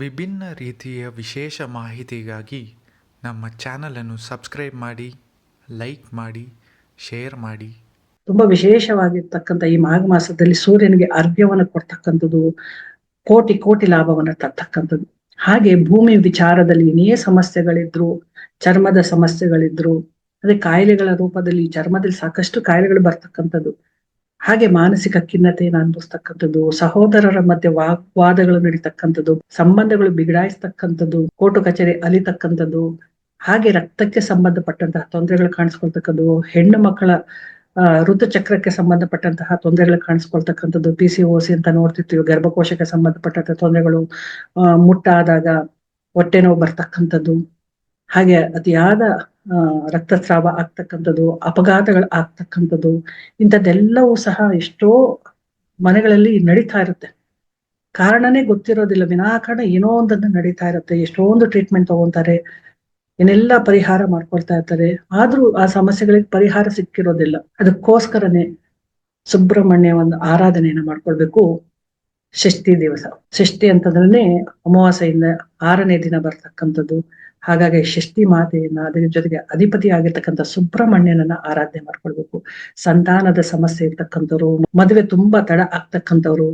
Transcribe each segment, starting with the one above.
ವಿಭಿನ್ನ ರೀತಿಯ ವಿಶೇಷ ಮಾಹಿತಿಗಾಗಿ ನಮ್ಮ ಚಾನಲನ್ನು ಸಬ್ಸ್ಕ್ರೈಬ್ ಮಾಡಿ, ಲೈಕ್ ಮಾಡಿ, ಶೇರ್ ಮಾಡಿ. ತುಂಬಾ ವಿಶೇಷವಾಗಿರ್ತಕ್ಕಂಥ ಈ ಮಾಘ ಮಾಸದಲ್ಲಿ ಸೂರ್ಯನಿಗೆ ಅರ್ಘ್ಯವನ್ನು ಕೊಡ್ತಕ್ಕಂಥದ್ದು, ಕೋಟಿ ಕೋಟಿ ಲಾಭವನ್ನು ತರ್ತಕ್ಕಂಥದ್ದು. ಹಾಗೆ ಭೂಮಿ ವಿಚಾರದಲ್ಲಿ ಏನೇ ಸಮಸ್ಯೆಗಳಿದ್ರು, ಚರ್ಮದ ಸಮಸ್ಯೆಗಳಿದ್ರು, ಅದೇ ಕಾಯಿಲೆಗಳ ರೂಪದಲ್ಲಿ, ಚರ್ಮದಲ್ಲಿ ಸಾಕಷ್ಟು ಕಾಯಿಲೆಗಳು ಬರ್ತಕ್ಕಂಥದ್ದು. ಹಾಗೆ ಮಾನಸಿಕ ಖಿನ್ನತೆಯನ್ನು ಅನುಭವಿಸ್ತಕ್ಕಂಥದ್ದು, ಸಹೋದರರ ಮಧ್ಯೆ ವಾಗ್ವಾದಗಳು ನಡೀತಕ್ಕಂಥದ್ದು, ಸಂಬಂಧಗಳು ಬಿಗಡಾಯಿಸ್ತಕ್ಕಂಥದ್ದು, ಕೋರ್ಟು ಕಚೇರಿ ಅಲಿತಕ್ಕಂಥದ್ದು, ಹಾಗೆ ರಕ್ತಕ್ಕೆ ಸಂಬಂಧಪಟ್ಟಂತಹ ತೊಂದರೆಗಳು ಕಾಣಿಸ್ಕೊಳ್ತಕ್ಕಂಥದ್ದು, ಹೆಣ್ಣು ಮಕ್ಕಳ ಋತುಚಕ್ರಕ್ಕೆ ಸಂಬಂಧಪಟ್ಟಂತಹ ತೊಂದರೆಗಳು ಕಾಣಿಸ್ಕೊಳ್ತಕ್ಕಂಥದ್ದು ಪಿ ಸಿ ಓಸಿ ಅಂತ ನೋಡ್ತಿರ್ತೀವಿ, ಗರ್ಭಕೋಶಕ್ಕೆ ಸಂಬಂಧಪಟ್ಟಂತಹ ತೊಂದರೆಗಳು ಮುಟ್ಟಾದಾಗ ಹೊಟ್ಟೆ ನೋವು ಬರ್ತಕ್ಕಂಥದ್ದು. ಹಾಗೆ ಅತಿಯಾದ ರಕ್ತಸ್ರಾವ ಆಗ್ತಕ್ಕಂಥದ್ದು, ಅಪಘಾತಗಳು ಆಗ್ತಕ್ಕಂಥದ್ದು, ಇಂಥದ್ದೆಲ್ಲವೂ ಸಹ ಎಷ್ಟೋ ಮನೆಗಳಲ್ಲಿ ನಡೀತಾ ಇರುತ್ತೆ. ಕಾರಣನೇ ಗೊತ್ತಿರೋದಿಲ್ಲ, ವಿನಾಕಾರಣ ಏನೋ ಒಂದನ್ನು ನಡೀತಾ ಇರುತ್ತೆ, ಎಷ್ಟೊಂದು ಟ್ರೀಟ್ಮೆಂಟ್ ತಗೊಂತಾರೆ ಏನೆಲ್ಲ ಪರಿಹಾರ ಮಾಡ್ಕೊಳ್ತಾ ಇರ್ತಾರೆ, ಆದ್ರೂ ಆ ಸಮಸ್ಯೆಗಳಿಗೆ ಪರಿಹಾರ ಸಿಕ್ಕಿರೋದಿಲ್ಲ. ಅದಕ್ಕೋಸ್ಕರನೇ ಸುಬ್ರಹ್ಮಣ್ಯ ಒಂದು ಆರಾಧನೆಯನ್ನ ಮಾಡ್ಕೊಳ್ಬೇಕು. ಷಷ್ಠಿ ದಿವಸ. ಷಷ್ಠಿ ಅಂತಂದ್ರೆ ಅಮಾವಾಸ್ಯೆಯಿಂದ ಆರನೇ ದಿನ ಬರ್ತಕ್ಕಂಥದ್ದು. ಹಾಗಾಗಿ ಷಷ್ಠಿ ಮಾತೆಯನ್ನ ಅದರ ಜೊತೆಗೆ ಅಧಿಪತಿ ಆಗಿರ್ತಕ್ಕಂಥ ಸುಬ್ರಹ್ಮಣ್ಯನನ್ನ ಆರಾಧನೆ ಮಾಡ್ಕೊಳ್ಬೇಕು. ಸಂತಾನದ ಸಮಸ್ಯೆ ಇರ್ತಕ್ಕಂಥವ್ರು, ಮದುವೆ ತುಂಬಾ ತಡ ಆಗ್ತಕ್ಕಂಥವ್ರು.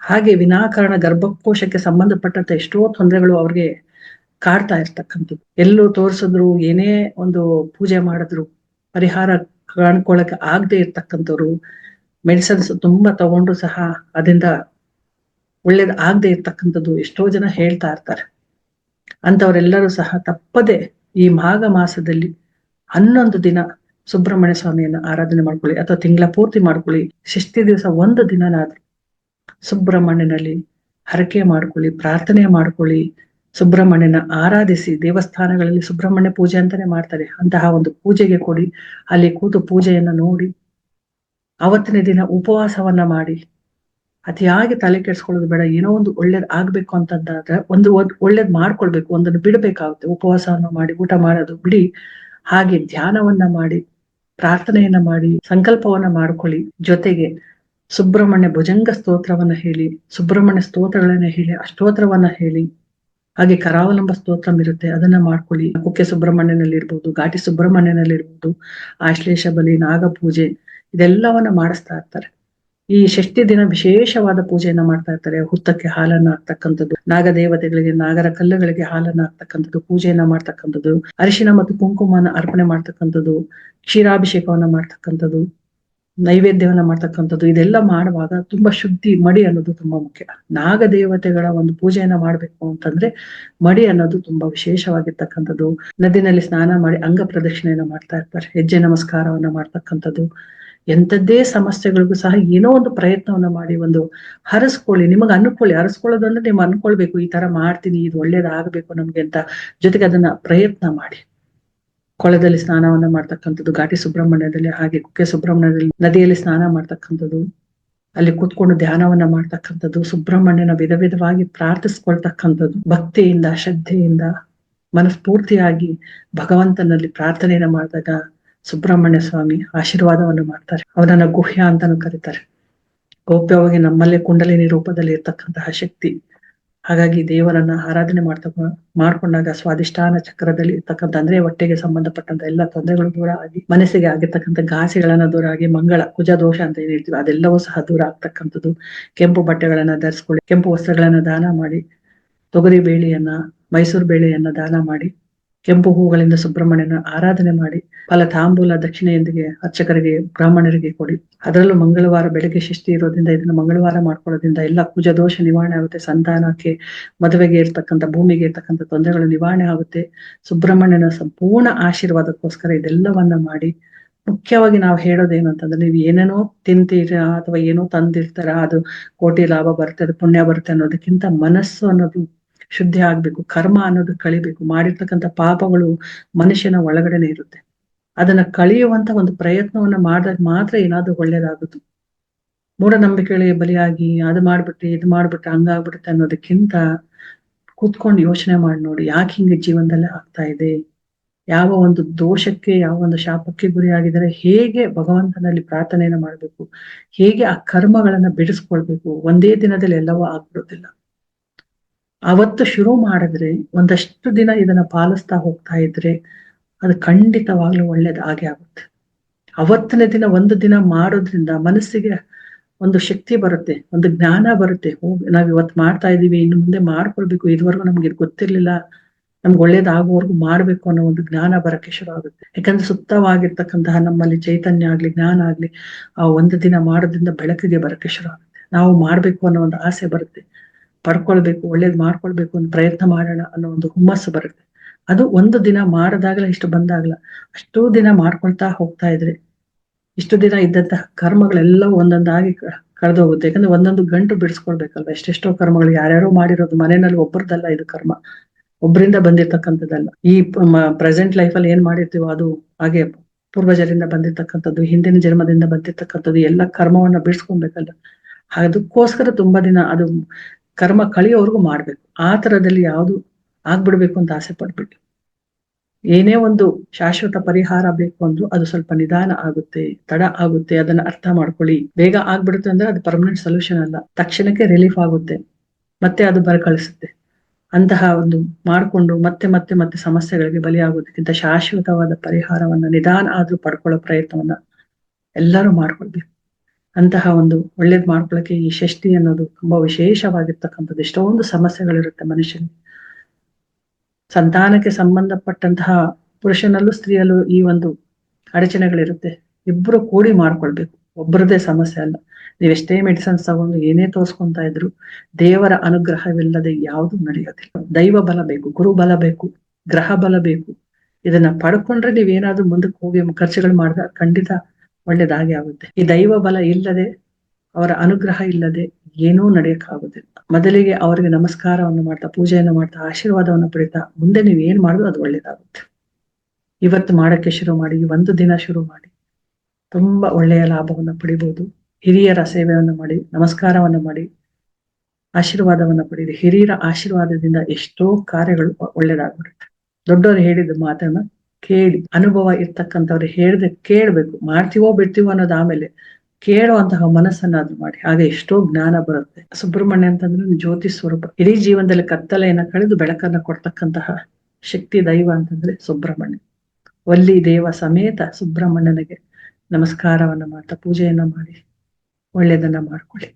ಹಾಗೆ ವಿನಾಕಾರಣ ಗರ್ಭಕೋಶಕ್ಕೆ ಸಂಬಂಧಪಟ್ಟಂತ ಎಷ್ಟೋ ತೊಂದರೆಗಳು ಅವ್ರಿಗೆ ಕಾಡ್ತಾ ಇರ್ತಕ್ಕಂಥದ್ದು. ಎಲ್ಲೂ ತೋರಿಸಿದ್ರು, ಏನೇ ಒಂದು ಪೂಜೆ ಮಾಡಿದ್ರು, ಪರಿಹಾರ ಕಾಣ್ಕೊಳಕ್ಕೆ ಆಗದೆ ಇರ್ತಕ್ಕಂಥವ್ರು. ಮೆಡಿಸನ್ಸ್ ತುಂಬಾ ತಗೊಂಡ್ರು ಸಹ ಅದರಿಂದ ಒಳ್ಳೇದ್ ಆಗದೆ ಇರ್ತಕ್ಕಂಥದ್ದು ಎಷ್ಟೋ ಜನ ಹೇಳ್ತಾ ಇರ್ತಾರೆ. ಅಂತವರೆಲ್ಲರೂ ಸಹ ತಪ್ಪದೆ ಈ ಮಾಘ ಮಾಸದಲ್ಲಿ ಹನ್ನೊಂದು ದಿನ ಸುಬ್ರಹ್ಮಣ್ಯ ಸ್ವಾಮಿಯನ್ನು ಆರಾಧನೆ ಮಾಡ್ಕೊಳ್ಳಿ ಅಥವಾ ತಿಂಗಳ ಪೂರ್ತಿ ಮಾಡ್ಕೊಳ್ಳಿ. ಷಷ್ಠಿ ದಿವಸ ಒಂದು ದಿನನಾದ್ರೂ ಸುಬ್ರಹ್ಮಣ್ಯನಲ್ಲಿ ಹರಕೆ ಮಾಡ್ಕೊಳ್ಳಿ, ಪ್ರಾರ್ಥನೆ ಮಾಡ್ಕೊಳ್ಳಿ. ಸುಬ್ರಹ್ಮಣ್ಯನ ಆರಾಧಿಸಿ ದೇವಸ್ಥಾನಗಳಲ್ಲಿ ಸುಬ್ರಹ್ಮಣ್ಯ ಪೂಜೆ ಅಂತಾನೆ ಮಾಡ್ತಾರೆ. ಅಂತಹ ಒಂದು ಪೂಜೆಗೆ ಕೊಡಿ. ಅಲ್ಲಿ ಕೂತು ಪೂಜೆಯನ್ನ ನೋಡಿ ಅವತ್ತಿನ ದಿನ ಉಪವಾಸವನ್ನ ಮಾಡಿ. ಅತಿಯಾಗಿ ತಲೆ ಕೆಡ್ಸ್ಕೊಳ್ಳೋದು ಬೇಡ, ಏನೋ ಒಂದು ಒಳ್ಳೇದ್ ಆಗ್ಬೇಕು ಅಂತಂದಾದ್ರೆ ಒಂದು ಒಳ್ಳೇದ್ ಮಾಡ್ಕೊಳ್ಬೇಕು, ಒಂದನ್ನು ಬಿಡಬೇಕಾಗುತ್ತೆ, ಉಪವಾಸವನ್ನು ಮಾಡಿ, ಊಟ ಮಾಡೋದು, ಬಿಡಿ. ಹಾಗೆ ಧ್ಯಾನವನ್ನ ಮಾಡಿ, ಪ್ರಾರ್ಥನೆಯನ್ನ ಮಾಡಿ, ಸಂಕಲ್ಪವನ್ನ ಮಾಡ್ಕೊಳ್ಳಿ. ಜೊತೆಗೆ ಸುಬ್ರಹ್ಮಣ್ಯ ಭುಜಂಗ ಸ್ತೋತ್ರವನ್ನ ಹೇಳಿ, ಸುಬ್ರಹ್ಮಣ್ಯ ಸ್ತೋತ್ರಗಳನ್ನ ಹೇಳಿ, ಅಷ್ಟೋತ್ರವನ್ನ ಹೇಳಿ, ಹಾಗೆ ಕರಾವಲಂಬ ಸ್ತೋತ್ರ ಇರುತ್ತೆ, ಅದನ್ನ ಮಾಡ್ಕೊಳ್ಳಿ. ಕುಕ್ಕೆ ಸುಬ್ರಹ್ಮಣ್ಯನಲ್ಲಿ ಇರ್ಬೋದು ಘಾಟಿ ಸುಬ್ರಹ್ಮಣ್ಯನಲ್ಲಿ ಇರ್ಬೋದು ಆಶ್ಲೇಷ ಬಲಿ ನಾಗ ಪೂಜೆ ಇದೆಲ್ಲವನ್ನ ಮಾಡಿಸ್ತಾ ಇರ್ತಾರೆ. ಈ ಷಷ್ಠಿ ದಿನ ವಿಶೇಷವಾದ ಪೂಜೆಯನ್ನ ಮಾಡ್ತಾ ಇರ್ತಾರೆ. ಹುತ್ತಕ್ಕೆ ಹಾಲನ್ನ ಹಾಕ್ತಕ್ಕಂಥದ್ದು ನಾಗ ದೇವತೆಗಳಿಗೆ ನಾಗರ ಕಲ್ಲುಗಳಿಗೆ ಹಾಲನ್ನ ಹಾಕ್ತಕ್ಕಂಥದ್ದು, ಪೂಜೆಯನ್ನ ಮಾಡ್ತಕ್ಕಂಥದ್ದು, ಅರಿಶಿನ ಮತ್ತು ಕುಂಕುಮನ ಅರ್ಪಣೆ ಮಾಡ್ತಕ್ಕಂಥದ್ದು, ಕ್ಷೀರಾಭಿಷೇಕವನ್ನ ಮಾಡ್ತಕ್ಕಂಥದ್ದು, ನೈವೇದ್ಯವನ್ನ ಮಾಡ್ತಕ್ಕಂಥದ್ದು, ಇದೆಲ್ಲ ಮಾಡುವಾಗ ತುಂಬಾ ಶುದ್ಧಿ, ಮಡಿ ಅನ್ನೋದು ತುಂಬಾ ಮುಖ್ಯ. ನಾಗದೇವತೆಗಳ ಒಂದು ಪೂಜೆಯನ್ನ ಮಾಡ್ಬೇಕು ಅಂತಂದ್ರೆ ಮಡಿ ಅನ್ನೋದು ತುಂಬಾ ವಿಶೇಷವಾಗಿರ್ತಕ್ಕಂಥದ್ದು. ನದಿನಲ್ಲಿ ಸ್ನಾನ ಮಾಡಿ ಅಂಗ ಪ್ರದಕ್ಷಿಣೆಯನ್ನ ಮಾಡ್ತಾ ಇರ್ತಾರೆ. ಹೆಜ್ಜೆ ನಮಸ್ಕಾರವನ್ನ ಮಾಡ್ತಕ್ಕಂಥದ್ದು. ಎಂಥದ್ದೇ ಸಮಸ್ಯೆಗಳಿಗೂ ಸಹ ಏನೋ ಒಂದು ಪ್ರಯತ್ನವನ್ನ ಮಾಡಿ ಒಂದು ಹರಸ್ಕೊಳ್ಳಿ. ನಿಮಗೆ ಅನ್ಕೊಳ್ಳಿ. ಹರಸ್ಕೊಳ್ಳೋದು ಅಂದ್ರೆ ನೀವು ಅನ್ಕೊಳ್ಬೇಕು, ಈ ತರ ಮಾಡ್ತೀನಿ, ಇದು ಒಳ್ಳೇದಾಗಬೇಕು ನಮ್ಗೆ ಅಂತ ಜೊತೆಗೆ ಅದನ್ನ ಪ್ರಯತ್ನ ಮಾಡಿ. ಕೊಳದಲ್ಲಿ ಸ್ನಾನವನ್ನ ಮಾಡ್ತಕ್ಕಂಥದ್ದು, ಘಾಟಿ ಸುಬ್ರಹ್ಮಣ್ಯದಲ್ಲಿ ಹಾಗೆ ಕುಕ್ಕೆ ಸುಬ್ರಹ್ಮಣ್ಯದಲ್ಲಿ ನದಿಯಲ್ಲಿ ಸ್ನಾನ ಮಾಡ್ತಕ್ಕಂಥದ್ದು, ಅಲ್ಲಿ ಕೂತ್ಕೊಂಡು ಧ್ಯಾನವನ್ನ ಮಾಡ್ತಕ್ಕಂಥದ್ದು, ಸುಬ್ರಹ್ಮಣ್ಯನ ವಿಧ ವಿಧವಾಗಿ ಪ್ರಾರ್ಥಿಸ್ಕೊಳ್ತಕ್ಕಂಥದ್ದು, ಭಕ್ತಿಯಿಂದ, ಶ್ರದ್ಧೆಯಿಂದ ಮನಸ್ಫೂರ್ತಿಯಾಗಿ ಭಗವಂತನಲ್ಲಿ ಪ್ರಾರ್ಥನೆಯನ್ನ ಮಾಡಿದಾಗ ಸುಬ್ರಹ್ಮಣ್ಯ ಸ್ವಾಮಿ ಆಶೀರ್ವಾದವನ್ನು ಮಾಡ್ತಾರೆ. ಅವನನ್ನ ಗುಹ್ಯ ಅಂತಾನು ಕರೀತಾರೆ. ಗೌಪ್ಯವಾಗಿ ನಮ್ಮಲ್ಲೇ ಕುಂಡಲಿನಿ ರೂಪದಲ್ಲಿ ಇರ್ತಕ್ಕಂತಹ ಶಕ್ತಿ. ಹಾಗಾಗಿ ದೇವರನ್ನ ಆರಾಧನೆ ಮಾಡ್ತಕ್ಕ ಮಾಡ್ಕೊಂಡಾಗ ಸ್ವಾದಿಷ್ಠಾನ ಚಕ್ರದಲ್ಲಿ ಇರ್ತಕ್ಕಂಥ, ಅಂದ್ರೆ ಹೊಟ್ಟೆಗೆ ಸಂಬಂಧಪಟ್ಟಂತ ಎಲ್ಲ ತೊಂದರೆಗಳು ದೂರ ಆಗಿ, ಮನಸ್ಸಿಗೆ ಆಗಿರ್ತಕ್ಕಂಥ ಘಾಸಿಗಳನ್ನ ದೂರ ಆಗಿ, ಮಂಗಳ, ಕುಜ ದೋಷ ಅಂತ ಏನ್ ಹೇಳ್ತೀವಿ ಅದೆಲ್ಲವೂ ಸಹ ದೂರ ಆಗ್ತಕ್ಕಂಥದ್ದು. ಕೆಂಪು ಬಟ್ಟೆಗಳನ್ನ ಧರಿಸ್ಕೊಳ್ಳಿ, ಕೆಂಪು ವಸ್ತ್ರಗಳನ್ನ ದಾನ ಮಾಡಿ, ತೊಗರಿ ಬೇಳೆಯನ್ನ, ಮೈಸೂರು ಬೇಳೆಯನ್ನ ದಾನ ಮಾಡಿ ಕೆಂಪು ಹೂಗಳಿಂದ ಸುಬ್ರಹ್ಮಣ್ಯನ ಆರಾಧನೆ ಮಾಡಿ, ಫಲ ತಾಂಬೂಲ ದಕ್ಷಿಣೆಯೊಂದಿಗೆ ಅರ್ಚಕರಿಗೆ, ಬ್ರಾಹ್ಮಣರಿಗೆ ಕೊಡಿ. ಅದರಲ್ಲೂ ಮಂಗಳವಾರ ಬೆಳಗ್ಗೆ ಶಿಸ್ತಿ ಇರೋದ್ರಿಂದ, ಇದನ್ನ ಮಂಗಳವಾರ ಮಾಡ್ಕೊಳ್ಳೋದ್ರಿಂದ ಎಲ್ಲ ಕುಜ ದೋಷ ನಿವಾರಣೆ ಆಗುತ್ತೆ. ಸಂತಾನಕ್ಕೆ ಮದುವೆಗೆ ಇರ್ತಕ್ಕಂಥ, ಭೂಮಿಗೆ ಇರ್ತಕ್ಕಂಥ ತೊಂದರೆಗಳು ನಿವಾರಣೆ ಆಗುತ್ತೆ. ಸುಬ್ರಹ್ಮಣ್ಯನ ಸಂಪೂರ್ಣ ಆಶೀರ್ವಾದಕ್ಕೋಸ್ಕರ ಇದೆಲ್ಲವನ್ನ ಮಾಡಿ, ಮುಖ್ಯವಾಗಿ ನಾವು ಹೇಳೋದೇನು ಅಂತಂದ್ರೆ, ನೀವು ಏನೇನೋ ತಿಂತೀರಾ ಅಥವಾ ಏನೋ ತಂದಿರ್ತಾರ, ಅದು ಕೋಟಿ ಲಾಭ ಬರುತ್ತೆ, ಅದು ಪುಣ್ಯ ಬರುತ್ತೆ ಅನ್ನೋದಕ್ಕಿಂತ ಮನಸ್ಸು ಅನ್ನೋದು ಶುದ್ಧಿ ಆಗ್ಬೇಕು, ಕರ್ಮ ಅನ್ನೋದು ಕಳಿಬೇಕು, ಮಾಡಿರ್ತಕ್ಕಂಥ ಪಾಪಗಳು ಮನುಷ್ಯನ ಒಳಗಡೆನೆ ಇರುತ್ತೆ. ಅದನ್ನ ಕಳಿಯುವಂತ ಒಂದು ಪ್ರಯತ್ನವನ್ನ ಮಾಡಿದಾಗ ಮಾತ್ರ ಏನಾದ್ರೂ ಒಳ್ಳೇದಾಗುತ್ತೆ. ಮೂಢನಂಬಿಕೆಗಳಿಗೆ ಬಲಿಯಾಗಿ ಅದು ಮಾಡ್ಬಿಟ್ಟು ಇದು ಮಾಡ್ಬಿಟ್ರೆ, ಹಂಗಾಗ್ಬಿಡುತ್ತೆ ಅನ್ನೋದಕ್ಕಿಂತ ಕೂತ್ಕೊಂಡು ಯೋಚನೆ ಮಾಡಿ ನೋಡಿ, ಯಾಕೆ ಹಿಂಗೆ ಜೀವನದಲ್ಲಿ ಆಗ್ತಾ ಇದೆ? ಯಾವ ಒಂದು ದೋಷಕ್ಕೆ, ಯಾವ ಒಂದು ಶಾಪಕ್ಕೆ ಗುರಿಯಾಗಿದ್ರೆ ಹೇಗೆ ಭಗವಂತನಲ್ಲಿ ಪ್ರಾರ್ಥನೆಯನ್ನ ಮಾಡ್ಬೇಕು? ಹೇಗೆ ಆ ಕರ್ಮಗಳನ್ನ ಬಿಡಿಸ್ಕೊಳ್ಬೇಕು? ಒಂದೇ ದಿನದಲ್ಲಿ ಎಲ್ಲವೂ ಆಗ್ಬಿಡೋದಿಲ್ಲ. ಅವತ್ತು ಶುರು ಮಾಡಿದ್ರೆ, ಒಂದಷ್ಟು ದಿನ ಇದನ್ನ ಪಾಲಿಸ್ತಾ ಹೋಗ್ತಾ ಇದ್ರೆ, ಅದು ಖಂಡಿತವಾಗ್ಲೂ ಒಳ್ಳೇದು ಆಗೇ ಆಗುತ್ತೆ. ಅವತ್ತನೇ ದಿನ ಒಂದು ದಿನ ಮಾಡೋದ್ರಿಂದ ಮನಸ್ಸಿಗೆ ಒಂದು ಶಕ್ತಿ ಬರುತ್ತೆ, ಒಂದು ಜ್ಞಾನ ಬರುತ್ತೆ. ನಾವ್ ಇವತ್ತು ಮಾಡ್ತಾ ಇದೀವಿ, ಇನ್ನು ಮುಂದೆ ಮಾಡ್ಕೊಳ್ಬೇಕು, ಇದುವರೆಗೂ ನಮ್ಗೆ ಇದು ಗೊತ್ತಿರ್ಲಿಲ್ಲ, ನಮ್ಗೆ ಒಳ್ಳೇದಾಗುವವರೆಗೂ ಮಾಡ್ಬೇಕು ಅನ್ನೋ ಒಂದು ಜ್ಞಾನ ಬರಕ್ಕೆ ಶುರು ಆಗುತ್ತೆ. ಯಾಕಂದ್ರೆ ಸುತ್ತವಾಗಿರ್ತಕ್ಕಂತಹ ನಮ್ಮಲ್ಲಿ ಚೈತನ್ಯ ಆಗ್ಲಿ, ಜ್ಞಾನ ಆಗ್ಲಿ, ಆ ಒಂದು ದಿನ ಮಾಡೋದ್ರಿಂದ ಬೆಳಕಿಗೆ ಬರಕ್ಕೆ ಶುರು ಆಗುತ್ತೆ. ನಾವು ಮಾಡ್ಬೇಕು ಅನ್ನೋ ಒಂದು ಆಸೆ ಬರುತ್ತೆ. ಪಡ್ಕೊಳ್ಬೇಕು, ಒಳ್ಳೇದ್ ಮಾಡ್ಕೊಳ್ಬೇಕು ಅಂತ ಪ್ರಯತ್ನ ಮಾಡೋಣ ಅನ್ನೋ ಒಂದು ಹುಮ್ಮಸ್ಸು ಬರುತ್ತೆ. ಅದು ಒಂದು ದಿನ ಮಾಡದಾಗ್ಲ, ಇಷ್ಟು ಬಂದಾಗಲ, ಅಷ್ಟೂ ದಿನ ಮಾಡ್ಕೊಳ್ತಾ ಹೋಗ್ತಾ ಇದ್ರೆ, ಇಷ್ಟು ದಿನ ಇದ್ದಂತಹ ಕರ್ಮಗಳೆಲ್ಲವೂ ಒಂದೊಂದಾಗಿ ಕಳೆದೋಗುತ್ತೆ. ಯಾಕಂದ್ರೆ ಒಂದೊಂದು ಗಂಟು ಬಿಡಿಸ್ಕೊಳ್ಬೇಕಲ್ವ? ಎಷ್ಟೆಷ್ಟೋ ಕರ್ಮಗಳು, ಯಾರ್ಯಾರೋ ಮಾಡಿರೋದು ಮನೆಯಲ್ಲಿ ಒಬ್ಬರದಲ್ಲ ಇದು ಕರ್ಮ. ಒಬ್ಬರಿಂದ ಬಂದಿರ್ತಕ್ಕಂಥದ್ದಲ್ಲ. ಈ ಪ್ರೆಸೆಂಟ್ ಲೈಫ್ ಅಲ್ಲಿ ಏನ್ ಮಾಡಿರ್ತೀವೋ ಅದು ಹಾಗೆ ಪೂರ್ವಜರಿಂದ ಬಂದಿರ್ತಕ್ಕಂಥದ್ದು, ಹಿಂದಿನ ಜನ್ಮದಿಂದ ಬಂದಿರ್ತಕ್ಕಂಥದ್ದು, ಎಲ್ಲ ಕರ್ಮವನ್ನ ಬಿಡಿಸ್ಕೊಬೇಕಲ್ಲ ಅದಕ್ಕೋಸ್ಕರ ತುಂಬಾ ದಿನ ಅದು ಕರ್ಮ ಕಳಿಯೋವರೆಗೂ ಮಾಡ್ಬೇಕು. ಆ ತರದಲ್ಲಿ ಯಾವುದು ಆಗ್ಬಿಡ್ಬೇಕು ಅಂತ ಆಸೆ ಪಡ್ಬಿಟ್ಟು. ಏನೇ ಒಂದು ಶಾಶ್ವತ ಪರಿಹಾರ ಬೇಕು ಅಂದ್ರೂ ಅದು ಸ್ವಲ್ಪ ನಿಧಾನ ಆಗುತ್ತೆ, ತಡ ಆಗುತ್ತೆ, ಅದನ್ನ ಅರ್ಥ ಮಾಡ್ಕೊಳ್ಳಿ. ಬೇಗ ಆಗ್ಬಿಡುತ್ತೆ ಅಂದ್ರೆ ಅದು ಪರ್ಮನೆಂಟ್ ಸೊಲ್ಯೂಷನ್ ಅಲ್ಲ. ತಕ್ಷಣಕ್ಕೆ ರಿಲೀಫ್ ಆಗುತ್ತೆ. ಮತ್ತೆ ಅದು ಬರಕಳಿಸುತ್ತೆ. ಅಂತಹ ಒಂದು ಮಾಡ್ಕೊಂಡು ಮತ್ತೆ ಮತ್ತೆ ಮತ್ತೆ ಸಮಸ್ಯೆಗಳಿಗೆ ಬಲಿಯಾಗೋದಕ್ಕಿಂತ ಶಾಶ್ವತವಾದ ಪರಿಹಾರವನ್ನ ನಿಧಾನ ಆದ್ರೂ ಪಡ್ಕೊಳ್ಳೋ ಪ್ರಯತ್ನವನ್ನ ಎಲ್ಲರೂ ಮಾಡ್ಕೊಳ್ಬೇಕು. ಅಂತಹ ಒಂದು ಒಳ್ಳೇದ್ ಮಾಡ್ಕೊಳಕ್ಕೆ ಈ ಷಷ್ಠಿ ಅನ್ನೋದು ತುಂಬಾ ವಿಶೇಷವಾಗಿರ್ತಕ್ಕಂಥದ್ದು. ಎಷ್ಟೊಂದು ಸಮಸ್ಯೆಗಳಿರುತ್ತೆ ಮನುಷ್ಯನಿಗೆ. ಸಂತಾನಕ್ಕೆ ಸಂಬಂಧಪಟ್ಟಂತಹ ಪುರುಷನಲ್ಲೂ ಸ್ತ್ರೀಯಲ್ಲೂ ಈ ಒಂದು ಅಡಚಣೆಗಳಿರುತ್ತೆ. ಇಬ್ರು ಕೂಡಿ ಮಾಡ್ಕೊಳ್ಬೇಕು. ಒಬ್ಬರದೇ ಸಮಸ್ಯೆ ಅಲ್ಲ. ನೀವೆಷ್ಟೇ ಮೆಡಿಸನ್ಸ್ ತಗೊಂಡು ಏನೇ ತೋರ್ಸ್ಕೊಂತಾ ಇದ್ರು ದೇವರ ಅನುಗ್ರಹವಿಲ್ಲದೆ ಯಾವುದು ನಡೆಯೋದಿಲ್ಲ. ದೈವ ಬಲ ಬೇಕು, ಗುರು ಬಲ ಬೇಕು, ಗ್ರಹ ಬಲ ಬೇಕು. ಇದನ್ನ ಪಡ್ಕೊಂಡ್ರೆ ನೀವೇನಾದ್ರೂ ಮುಂದಕ್ಕೆ ಹೋಗಿ ಖರ್ಚುಗಳು ಮಾಡಿದ ಖಂಡಿತ ಒಳ್ಳೇದಾಗಿ ಆಗುತ್ತೆ. ಈ ದೈವ ಬಲ ಇಲ್ಲದೆ, ಅವರ ಅನುಗ್ರಹ ಇಲ್ಲದೆ ಏನೂ ನಡೆಯಕ್ಕಾಗುದಿಲ್ಲ ಮೊದಲಿಗೆ ಅವರಿಗೆ ನಮಸ್ಕಾರವನ್ನು ಮಾಡ್ತಾ, ಪೂಜೆಯನ್ನು ಮಾಡ್ತಾ, ಆಶೀರ್ವಾದವನ್ನು ಪಡಿತಾ ಮುಂದೆ ನೀವು ಏನ್ ಮಾಡುದು ಅದು ಒಳ್ಳೇದಾಗುತ್ತೆ. ಇವತ್ತು ಮಾಡಕ್ಕೆ ಶುರು ಮಾಡಿ ಒಂದು ದಿನ ಶುರು ಮಾಡಿ, ತುಂಬಾ ಒಳ್ಳೆಯ ಲಾಭವನ್ನು ಪಡಿಬಹುದು ಹಿರಿಯರ ಸೇವೆಯನ್ನು ಮಾಡಿ, ನಮಸ್ಕಾರವನ್ನು ಮಾಡಿ, ಆಶೀರ್ವಾದವನ್ನು ಪಡೀರಿ. ಹಿರಿಯರ ಆಶೀರ್ವಾದದಿಂದ ಎಷ್ಟೋ ಕಾರ್ಯಗಳು ಒಳ್ಳೇದಾಗ್ಬಿಡುತ್ತೆ. ದೊಡ್ಡವರು ಹೇಳಿದ ಮಾತನ್ನ ಕೇಳಿ, ಅನುಭವ ಇರ್ತಕ್ಕಂಥವ್ರು ಹೇಳ್ದೆ ಕೇಳ್ಬೇಕು, ಮಾಡ್ತೀವೋ ಬಿಡ್ತೀವೋ ಅನ್ನೋದು ಆಮೇಲೆ ಕೇಳುವಂತಹ ಮನಸ್ಸನ್ನಾದ್ರೂ ಮಾಡಿ, ಹಾಗೆ ಎಷ್ಟೋ ಜ್ಞಾನ ಬರುತ್ತೆ. ಸುಬ್ರಹ್ಮಣ್ಯ ಅಂತಂದ್ರೆ ಜ್ಯೋತಿ ಸ್ವರೂಪ. ಇಡೀ ಜೀವನದಲ್ಲಿ ಕತ್ತಲೆಯನ್ನ ಕಳೆದು ಬೆಳಕನ್ನ ಕೊಡ್ತಕ್ಕಂತಹ ಶಕ್ತಿ, ದೈವ ಅಂತಂದ್ರೆ ಸುಬ್ರಹ್ಮಣ್ಯ. ಒಲ್ಲಿ ದೇವ ಸಮೇತ ಸುಬ್ರಹ್ಮಣ್ಯನಿಗೆ ನಮಸ್ಕಾರವನ್ನ ಮಾಡ್ತಾ, ಪೂಜೆಯನ್ನ ಮಾಡಿ, ಒಳ್ಳೇದನ್ನ ಮಾಡ್ಕೊಳ್ಳಿ.